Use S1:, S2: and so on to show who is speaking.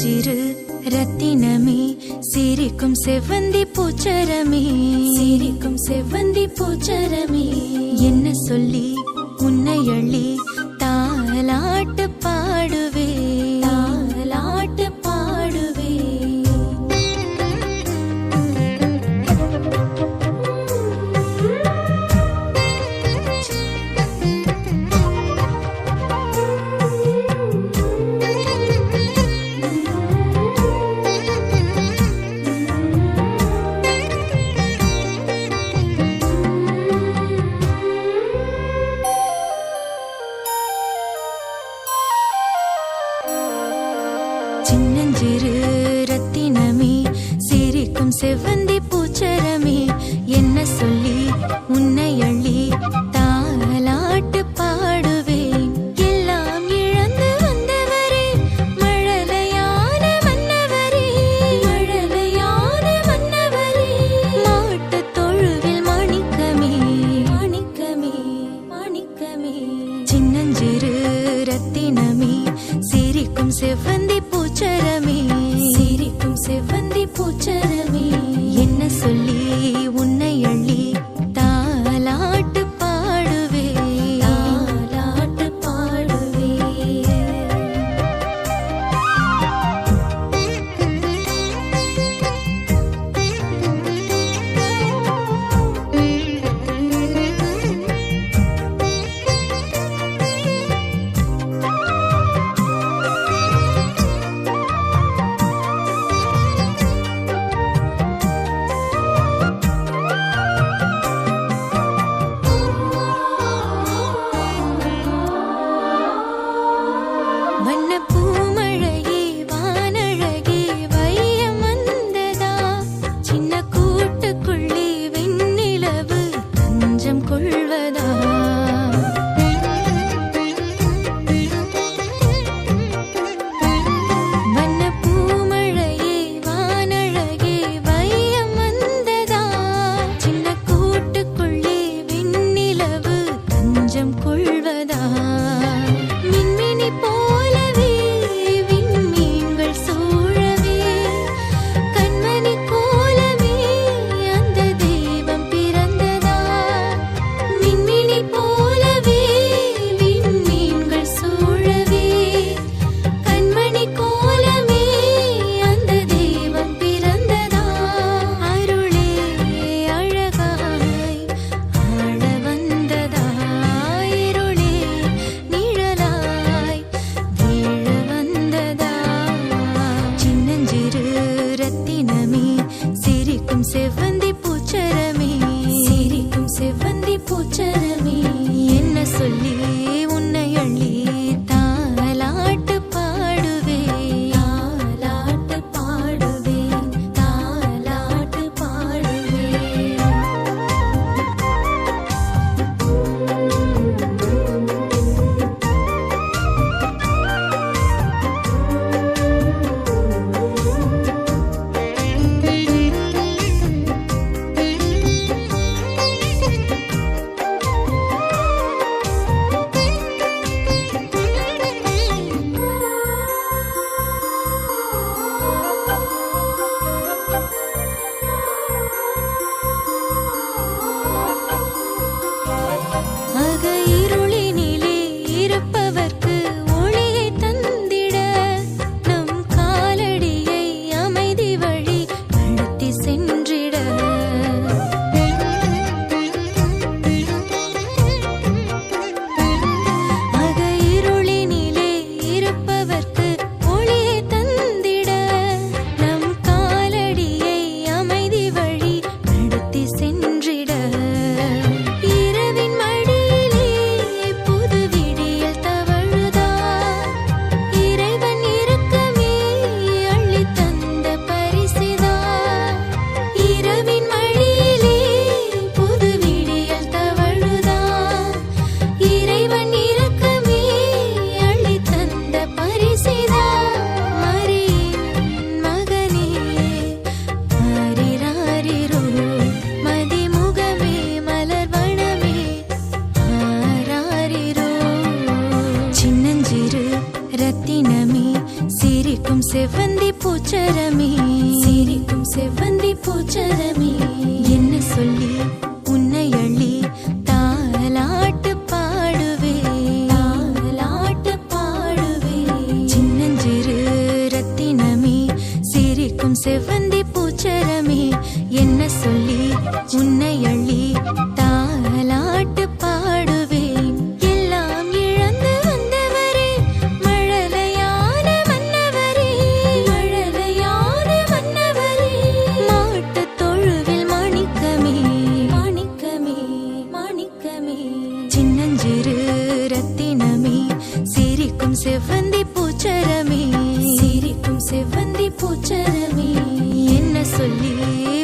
S1: மஞ்சிரு ரத்தினமே சிரிக்கும் செவ்வந்தி பூச்சரமே. சிரிக்கும் செவ்வந்தி பூச்சரமே. என்ன சொல்லி உன்னை அள்ளி சிறு ரத்தினமே சிரிக்கும் செவ்வந்தி பூச்சது வண்ண பூமழை செவ்வந்தி பூச்சரமே. சிரிக்கும் செவ்வந்தி பூச்சரமே. பூச்சரமே. சிரிக்கும் செவ்வந்தி பூச்சரமே. என்ன சொல்லி உன்னை அள்ளி தாலாட்டு பாடுவே. தாலாட்டு பாடுவே. சின்னஞ்சிறு ரத்தினமே சிரிக்கும் செவ்வந்தி பூச்சரமே. என்ன சொல்லி உன்னை அள்ளி செவ்வந்தி பூச்சரமே. சிரிக்கும் செவ்வந்தி பூச்சரமே. என்ன சொல்லி